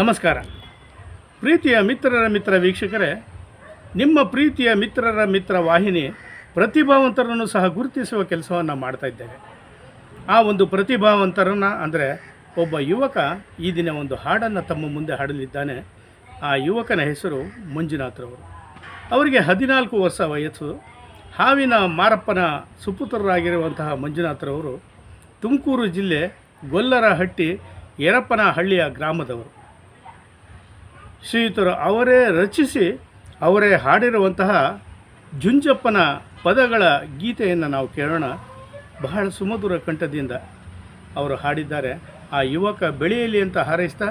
ನಮಸ್ಕಾರ. ಪ್ರೀತಿಯ ಮಿತ್ರರ ಮಿತ್ರ ವೀಕ್ಷಕರೇ, ನಿಮ್ಮ ಪ್ರೀತಿಯ ಮಿತ್ರರ ಮಿತ್ರ ವಾಹಿನಿ ಪ್ರತಿಭಾವಂತರನ್ನು ಸಹ ಗುರುತಿಸುವ ಕೆಲಸವನ್ನು ಮಾಡ್ತಾ ಇದ್ದೇವೆ. ಆ ಒಂದು ಪ್ರತಿಭಾವಂತರನ್ನು ಅಂದರೆ ಒಬ್ಬ ಯುವಕ ಈ ದಿನ ಒಂದು ಹಾಡನ್ನು ತಮ್ಮ ಮುಂದೆ ಹಾಡಲಿದ್ದಾನೆ. ಆ ಯುವಕನ ಹೆಸರು ಮಂಜುನಾಥ್ರವರು ಅವರಿಗೆ ಹದಿನಾಲ್ಕು ವರ್ಷ ವಯಸ್ಸು. ಹಾವಿನ ಮಾರಪ್ಪನ ಸುಪುತ್ರರಾಗಿರುವಂತಹ ಮಂಜುನಾಥ್ರವರು ತುಮಕೂರು ಜಿಲ್ಲೆ ಗೊಲ್ಲರಹಟ್ಟಿ ಯರಪ್ಪನಹಳ್ಳಿಯ ಗ್ರಾಮದವರು. ಶ್ರೀಯುತರು ಅವರೇ ರಚಿಸಿ, ಅವರೇ ಹಾಡಿರುವಂತಹ ಜುಂಜಪ್ಪನ ಪದಗಳ ಗೀತೆಯನ್ನು ನಾವು ಕೇಳೋಣ. ಬಹಳ ಸುಮಧುರ ಕಂಠದಿಂದ ಅವರು ಹಾಡಿದ್ದಾರೆ. ಆ ಯುವಕ ಬೆಳೆಯಲಿ ಅಂತ ಹಾರೈಸ್ತಾ,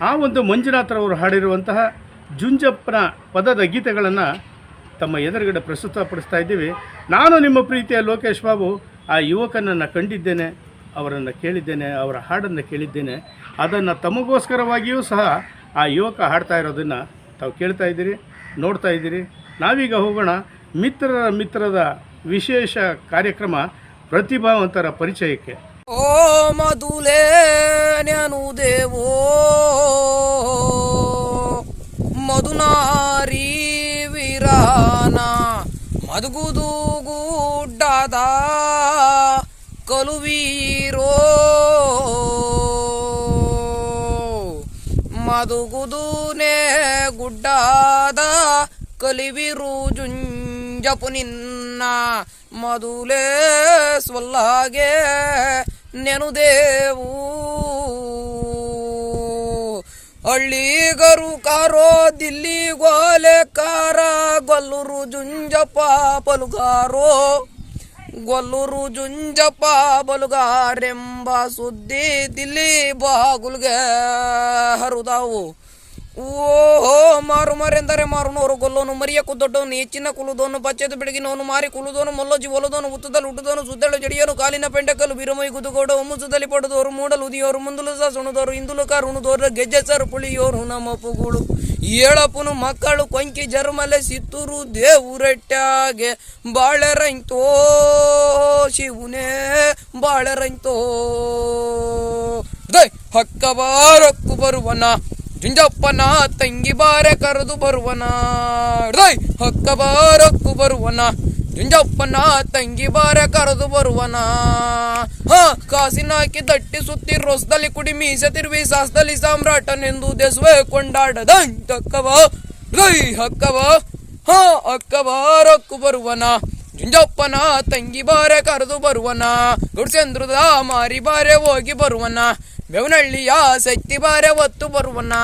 ಆ ಒಂದು ಮಂಜುನಾಥರವರು ಹಾಡಿರುವಂತಹ ಜುಂಜಪ್ಪನ ಪದದ ಗೀತೆಗಳನ್ನು ತಮ್ಮ ಎದುರುಗಡೆ ಪ್ರಸ್ತುತಪಡಿಸ್ತಾ ಇದ್ದೀವಿ. ನಾನು ನಿಮ್ಮ ಪ್ರೀತಿಯ ಲೋಕೇಶ್ ಬಾಬು, ಆ ಯುವಕನನ್ನು ಕಂಡಿದ್ದೇನೆ, ಅವರನ್ನು ಕೇಳಿದ್ದೇನೆ, ಅವರ ಹಾಡನ್ನು ಕೇಳಿದ್ದೇನೆ. ಅದನ್ನು ತಮಗೋಸ್ಕರವಾಗಿಯೂ ಸಹ ಆ ಯುವಕ ಹಾಡ್ತಾ ಇರೋದನ್ನು ತಾವು ಕೇಳ್ತಾ ಇದ್ದೀರಿ, ನೋಡ್ತಾ ಇದ್ದೀರಿ. ನಾವೀಗ ಹೋಗೋಣ ಮಿತ್ರರ ಮಿತ್ರದ ವಿಶೇಷ ಕಾರ್ಯಕ್ರಮ ಪ್ರತಿಭಾವಂತರ ಪರಿಚಯಕ್ಕೆ. ಓ ಮಧುಲೇ ನ್ಯಾನು ದೇವೋ, ಮಧುನಾರಿ ವಿರಾನ, ಮಧುಗುದು ಗುಡ್ಡದ ಕಲುವೀರೋ ಮಧುಗುದುನೇ ಗುಡ್ಡಾದ ಕಲಿವಿರು ಜುಂಜಪು ನಿನ್ನ ಮದುಲೇ ಸ್ವಲ್ಲಾಗೆ ನೆನುದೇವು. ಹಳ್ಳಿಗರು ಕಾರೋ ದಿಲ್ಲಿ ಗೋಲೆ ಕಾರ ಗೊಲ್ಲೂರು ಜುಂಜಪ್ಪ ಪಲುಗಾರೋ. ಗೊಲ್ಲೂರು ಜುಂಜಪ್ಪ ಬಲುಗಾರೆಂಬ ಸುದ್ದಿ ದಿಲ್ಲಿ ಬಾಗುಲ್ಗೆ ಹರುದಾವು ಓಹೋ, ಮಾರು ಮರೆಂದರೆ ಮಾರುನೋರು ಗೊಲ್ಲೋನು, ಮರಿಯ ಕುದ್ದೊಡ್ಡೋನು ಹೆಚ್ಚಿನ ಕುಲುದೋನು, ಬಚ್ಚದ ಬೆಳಗಿನವನು ಮಾರಿ ಕುಲುದೋನು ಮೊಲ್ಲೋಜಿ ಒಲದೋನು ಉತ್ತದಲ್ಲಿ ಹುಟ್ಟದೋನು ಸುದ್ದಳು ಜಡಿಯೋನು, ಕಾಲಿನ ಪೆಂಡಕಲು ಬಿರುಮೈ ಗುದುಗೋಡ, ಮುಸುದಲ್ಲಿ ಪಡೆದೋರು, ಮೂಡಲು ಉದಿಯೋರು, ಮುಂದಲು ಸಹ ಸುಣದೋರು ಇಂದುಲು ಕಾರ್ ಉಣದೋರು ಗೆಜ್ಜೆ ಸರ್ ಪುಳಿಯೋರು, ನಮ್ಮ ಪುಗಳು. ಏಳಪ್ಪನು ಮಕ್ಕಳು ಕೊಂಕಿ ಜರ್ಮಲೆ ಸಿತ್ತೂರು ದೇವುರಟ್ಟಾಗೆ ಬಾಳೆರಂತೋ ಶಿವನೇ ಬಾಳೆರಂತೋ ದೈ, ಹಕ್ಕ ಬಾರಕ್ಕು ಬರುವನ. ಜುಂಜಪ್ಪನ ತಂಗಿ ಬಾರೆ ಕರೆದು ಬರುವನ. ಹಕ್ಕ ಬಾರಕ್ಕು ಬರುವನ. ಜುಂಜಪ್ಪನ ತಂಗಿ ಬಾರೆ ಕರೆದು ಬರುವನ. ಹ, ಕಾಸಿನ ಹಾಕಿ ದಟ್ಟಿ ಸುತ್ತಿ ರೊಸದಲ್ಲಿ ಕುಡಿ ಮೀಸೆ ತಿರುವಿ ಸಾಸ್ದಲ್ಲಿ ಸಾಮ್ರಾಟನೆಂದು ದೇಸುವೆ ಕೊಂಡಾಡದ ತಕ್ಕವ. ರೈ ಹಕ್ಕವ. ಹ ಅಕ್ಕ ಬಾರಕ್ಕು ಬರುವನ. ಜುಂಜಪ್ಪನ ತಂಗಿ ಬಾರೆ ಕರೆದು ಬರುವನ. ಗುಡ್ಸೆಂದ್ರದ ಮಾರಿ ಬಾರೆ ಹೋಗಿ ಬರುವನ. ಬೆವನಹಳ್ಳಿಯ ಶಕ್ತಿ ಬಾರೆ ಒತ್ತು ಬರುವನ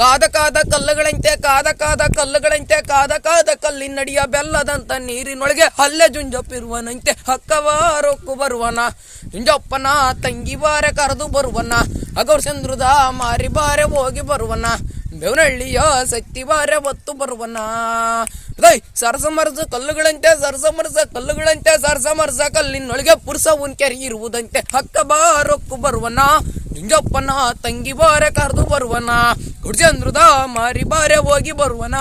ಕಾದ ಕಾದ ಕಲ್ಲುಗಳಂತೆ, ಕಾದ ಕಾದ ಕಲ್ಲುಗಳಂತೆ, ಕಾದ ಕಾದ ಕಲ್ಲಿನಡಿಯ ಬೆಲ್ಲದಂತ ನೀರಿನೊಳಗೆ ಹಲ್ಲೆ ಜುಂಜಪ್ಪಿರುವನಂತೆ ಹಕ್ಕವಾರೊಕ್ಕು ಬರುವನ ಜುಂಜಪ್ಪನ ತಂಗಿ ಬಾರೆ ಕರೆದು ಬರುವನ ಅಗೌರ್ ಚಂದ್ರದ ಮಾರಿ ಬಾರೆ ಹೋಗಿ ಬರುವನ ಬೆವನಹಳ್ಳಿಯ ಬಾರೆ ಒತ್ತು ಬರುವನ ದೈ ಸರಸಮರಸ ಕಲ್ಲುಗಳಂತೆ ಸರಸಮರಸ ಕಲ್ಲುಗಳಂತೆ ಸರಸಮರಸ ಕಲ್ಲಿನೊಳಗೆ ಪುರುಷ ಕೆರೆ ಇರುವುದಂತೆ ಹಕ್ಕ ಬಾರೊಕ್ಕು ಬರುವನ ಜುಂಜಪ್ಪನ ತಂಗಿ ಬಾರೆ ಕರೆದು ಬರುವನ ಗುಡ್ಜಂದ್ರದ ಮಾರಿ ಬಾರೆ ಹೋಗಿ ಬರುವನ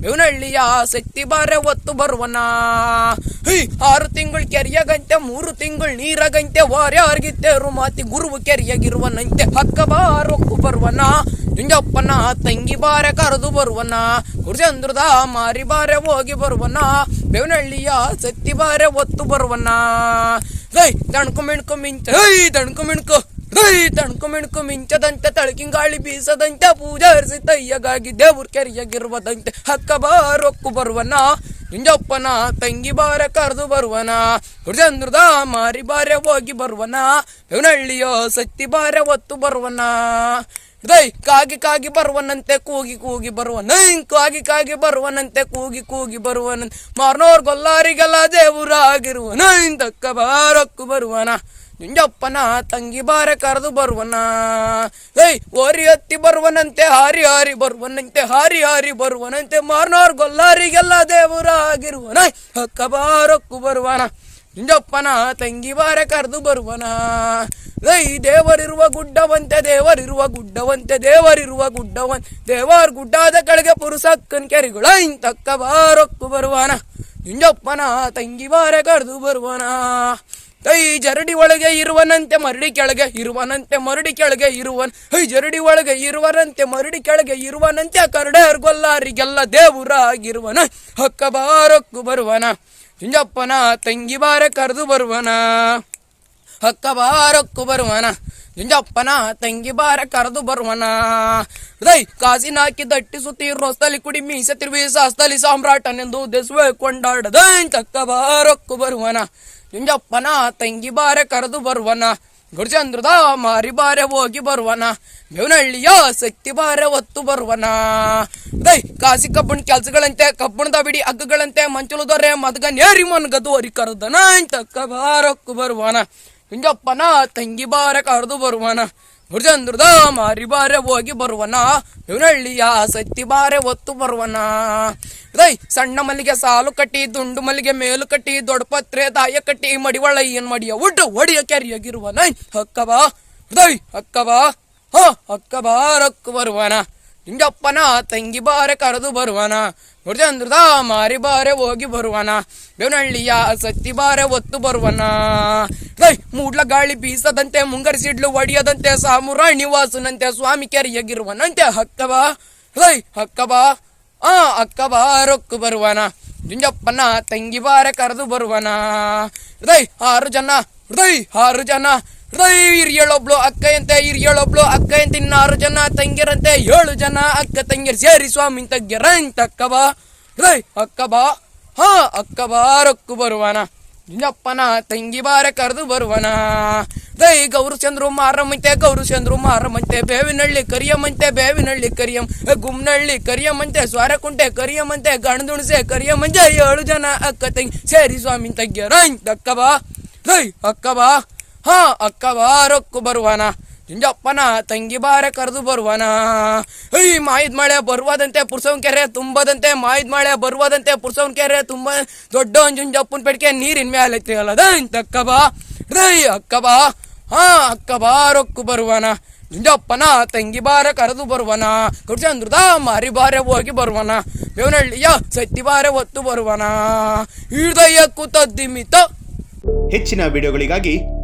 ಬೆವನಹಳ್ಳಿಯ ಸತ್ತಿ ಬಾರೆ ಒತ್ತು ಬರುವನ ಹೈ, ಆರು ತಿಂಗಳು ಕೆರೆಯಾಗಂತೆ, ಮೂರು ತಿಂಗಳು ನೀರಾಗಂತೆ, ವಾರ್ಯಾರ್ಗಿತ್ತೇರು ಮಾತಿ ಗುರುವು ಕೆರೆಯಾಗಿರುವನಂತೆ ಹಕ್ಕ ಬಾರೊಕ್ಕು ಬರುವನ ಜುಂಜಪ್ಪನ ತಂಗಿ ಬಾರೆ ಕರೆದು ಬರುವನ ಗುಡ್ಜಂದ್ರದ ಮಾರಿ ಬಾರೆ ಹೋಗಿ ಬರುವನ ಬೆವನಹಳ್ಳಿಯ ಸತ್ತಿ ಬಾರೆ ಒತ್ತು ಬರುವನ. ಹೈ ದಣ್ಕು ಮಿಣ್ಕು ಮಿಂಚ ಹೈ ದಣ್ಕು ಮಿಣ್ಕು ಹೈ ದಣ್ಕು ಮಿಣ್ಕು ಮಿಂಚದಂತೆ ತಳಕಿಂಗಾಳಿ ಬೀಸದಂತೆ ಪೂಜಾ ಹರಿಸಿ ತಯ್ಯಗಾಗಿ ದೇವ್ರ ಕೆರೆಯಾಗಿರುವುದಂತೆ ಹಕ್ಕ ಬಾರೊಕ್ಕು ಬರುವನ ನಿಂಜಪ್ಪನ ತಂಗಿ ಬಾರೆ ಕರೆದು ಬರುವನ ಹುಡ್ಜಂದ್ರದ ಮಾರಿ ಬಾರೆ ಹೋಗಿ ಬರುವನ ಬೆವನಹಳ್ಳಿಯೋ ಸತ್ತಿ ಬಾರೆ ಒತ್ತು ಬರುವನ. ದೈ ಕಾಗಿ ಕಾಗಿ ಬರುವನಂತೆ ಕೂಗಿ ಕೂಗಿ ಬರುವನ ಕಾಗಿ ಕಾಗಿ ಬರುವನಂತೆ ಕೂಗಿ ಕೂಗಿ ಬರುವನ, ಮಾರ್ನೋರ್ ಗೊಲ್ಲಾರಿಗೆಲ್ಲ ದೇವರಾಗಿರುವನ ತಕ್ಕ ಬಾರಕ್ಕು ಬರುವನ, ನಿಂಜಪ್ಪನ ತಂಗಿ ಬಾರೆ ಕರೆದು ಬರುವನ. ಏಯ್ ಓರಿ ಹತ್ತಿ ಬರುವನಂತೆ ಹಾರಿ ಹಾರಿ ಬರುವನಂತೆ, ಹಾರಿ ಹಾರಿ ಬರುವನಂತೆ, ಮಾರ್ನೋರ್ ಗೊಲ್ಲಾರಿಗೆಲ್ಲ ದೇವರಾಗಿರುವನ ಹಕ್ಕ ಬಾರಕ್ಕು ಬರುವನ, ನಿಂಜಪ್ಪನ ತಂಗಿ ಬಾರೆ ಕರೆದು ಬರುವನ. ಐ ದೇವರಿರುವ ಗುಡ್ಡವಂತೆ ದೇವರಿರುವ ಗುಡ್ಡವಂತೆ, ದೇವರಿರುವ ಗುಡ್ಡವನ್, ದೇವರ್ ಗುಡ್ಡಾದ ಕೆಳಗೆ ಪುರುಸಕ್ಕನ್ ಕೆರಿಗಳ ಇಂತಕ್ಕ ಬಾರೊಕ್ಕು ಬರುವನ, ನಿಂಜಪ್ಪನ ತಂಗಿ ಬಾರೆ ಕರೆದು ಬರುವನ. ಐ ಜರಡಿ ಒಳಗೆ ಇರುವನಂತೆ ಮರಡಿ ಕೆಳಗೆ ಇರುವನಂತೆ ಮರಡಿ ಕೆಳಗೆ ಇರುವನ್. ಹೈ, ಜರಡಿ ಒಳಗೆ ಇರುವನಂತೆ ಮರಡಿ ಕೆಳಗೆ ಇರುವನಂತೆ ಕರಡರ್ ಗೊಲ್ಲಾರಿಗೆಲ್ಲ ದೇವರಾಗಿರುವನ, ಹಕ್ಕ ಬಾರೊಕ್ಕು ಬರುವನ. ನಿಂಜಪ್ಪನ ತಂಗಿ ಬಾರೆ ಕರೆದು ಬರುವನ. ಹಕ್ಕ ಬಾರಕ್ಕು ಬರುವನ. ಜುಂಜಪ್ಪನ ತಂಗಿ ಬಾರ ಕರೆದು ಬರುವನ. ದೈ ಕಾಸಿನ ಹಾಕಿ ದಟ್ಟಿ ಸುತ್ತಿ ರೊಸ್ತಲಿ ಕುಡಿ ಮೀಸೆ ತಿರುವಿ ಸಾಸ್ತಲಿ ಸಾಮ್ರಾಟನೆಂದು ದೆಸುವೆ ಕೊಂಡಾಡದ ಕಕ್ಕ ಬಾರಕ್ಕು ಬರುವನ. ಜುಂಜಪ್ಪನ ತಂಗಿ ಬಾರ ಕರೆದು ಬರುವನ. ಗುರುಚಂದ್ರದ ಮಾರಿ ಬಾರೆ ಹೋಗಿ ಬರುವನ. ಬೇವನಹಳ್ಳಿಯ ಶಕ್ತಿ ಬಾರೆ ಒತ್ತು ಬರುವನ. ದೈ ಕಾಸಿ ಕಬ್ಬಣ ಕೆಲ್ಸಗಳಂತೆ, ಕಬ್ಬಣದ ಬಿಡಿ ಹಗ್ಗಗಳಂತೆ ದೊರೆ ಮದ್ಗ ನೇರಿ ಅರಿ ಕರೆದನ ತಕ್ಕ ಬಾರಕ್ಕು ಬರುವನ. ಕುಂಜಪ್ಪನ ತಂಗಿ ಬಾರ ಕರೆದು ಬರುವನ. ಗುರುಚಂದ್ರದ ಮಾರಿ ಬಾರೆ ಹೋಗಿ ಬರುವನ. ಇವನಹಳ್ಳಿಯ ಸತ್ತಿ ಬಾರೆ ಒತ್ತು ಬರುವನ. ದೈ ಸಣ್ಣ ಮಲ್ಲಿಗೆ ಸಾಲು ಕಟ್ಟಿ, ದುಂಡು ಮಲ್ಲಿಗೆ ಮೇಲು ಕಟ್ಟಿ ದೊಡ್ಡಪತ್ರೆ ದಾಯ ಕಟ್ಟಿ, ಮಡಿವಳ ಏನ್ ಮಡಿಯ ಒಡ್ಡು ಒಡಿಯ ಕೆರಿಯಾಗಿರುವನ ಹಕ್ಕವಾ ಹೃದಯ್ ಅಕ್ಕವಾ ಹ ಹಕ್ಕಬಾ ರಕ್ಕು ಬರುವನ. ನಿಂಗಪ್ಪನ ತಂಗಿ ಬಾರೆ ಕರೆದು ಬರುವನ ಗುರುಚಂದ್ರದ ಮಾರಿ ಬಾರೆ ಹೋಗಿ ಬರುವನ, ಬೆವನಹಳ್ಳಿಯ ಸತ್ತಿ ಬಾರೆ ಒತ್ತು ಬರುವನ. ರೈ ಮೂಡ್ಲ ಗಾಳಿ ಬೀಸದಂತೆ, ಮುಂಗರಿಸಿಡ್ಲು ಒಡೆಯದಂತೆ ಸಾಮುರ ನಿವಾಸನಂತೆ, ಸ್ವಾಮಿ ಕೆರೆಯಾಗಿರುವನಂತೆ ಹಕ್ಕವ. ರೈ ಹಕ್ಕವ. ಆ ಅಕ್ಕವ ರೊಕ್ಕು ಬರುವನ. ಜುಂಜಪ್ಪನ ತಂಗಿ ಬಾರೆ ಕರೆದು ಬರುವನ. ಹೃದಯ್, ಆರು ಜನ, ಹೃದಯ್, ಆರು ಜನ. ಹೃದಯ್ ಹಿರಿಯಳೊಬ್ಳು ಅಕ್ಕಯಂತೆ ಹಿರಿಯಳೊಬ್ಳು ಅಕ್ಕಯಂತೆ ಇನ್ನಾರು ಜನ ತಂಗಿರಂತೆ ಏಳು ಜನ ಅಕ್ಕ ತಂಗಿರ್ ಸೇರಿ ಸ್ವಾಮಿ ತಗ್ಗಿರ ಹೈ ಅಕ್ಕ ಬಾ. ಹಾ ಅಕ್ಕಬ ರೊಕ್ಕು ಬರುವನ. ನಿನ್ನಪ್ಪನ ತಂಗಿ ಬಾರೆ ಕರೆದು ಬರುವನ. ರೈ, ಗೌರು ಚಂದ್ರು ಮಾರಮ್ಮಂತೆ, ಗೌರು ಚಂದ್ರು ಮಾರಮ್ಮಂತೆ ಬೇವಿನಳ್ಳಿ ಕರಿಯಮ್ಮಂತೆ ಬೇವಿನಳ್ಳಿ ಕರಿಯಂ ಗುಮ್ನಹಳ್ಳಿ ಕರಿಯಮ್ಮಂತೆ, ಸ್ವಾರಕುಂಟೆ ಕರಿಯಮ್ಮಂತೆ, ಗಣದುಣಸೆ ಕರಿಯಮ್ಮಂತೆ, ಏಳು ಜನ ಅಕ್ಕ ತಂಗಿ ಸೇರಿ ಸ್ವಾಮಿ ತಗ್ಗ್ಯಾರ ಅಕ್ಕಬ ದೈ ಅಕ್ಕಬ ಹಾ, ಅಕ್ಕ ಬಾರಕ್ಕು ಬರುವನ. ಜುಂಜಪ್ಪನ ತಂಗಿ ಬಾರೆ ಕರೆದು ಬರುವನ. ಐ ಮಾಯಿದ ಮಳೆ ಬರುವದಂತೆ, ಪುರ್ಸವನ್ ಕೆರೆ ತುಂಬದಂತೆ, ಮಾಯಿದ ಮಳೆ ಬರುವದಂತೆ, ಪುರ್ಸವನ್ ಕೆರೆ ತುಂಬ ದೊಡ್ಡ ಜುಂಜಪ್ಪನ ಪೆಟ್ಕೆ ನೀರಿನ ಮೇಲೆ ಐತಿ ಅಲ್ಲದ ಅಕ್ಕಬ ರೈ ಅಕ್ಕಬಾ ಹಾ, ಅಕ್ಕ ಬಾರಕ್ಕು ಬರುವನ. ಜುಂಜಪ್ಪನ ತಂಗಿ ಬಾರ ಕರೆದು ಬರುವನ. ಕುಡ್ಚಂದ್ರದ ಮಾರಿ ಬಾರೆ ಹೋಗಿ ಬರುವನ. ಬೇವನಹಳ್ಳಿಯ ಸತ್ತಿ ಬಾರೆ ಒತ್ತು ಬರುವನ. ಹೃದಯ ಕುತದ್ದಿಮಿತ ಹೆಚ್ಚಿನ ವಿಡಿಯೋಗಳಿಗಾಗಿ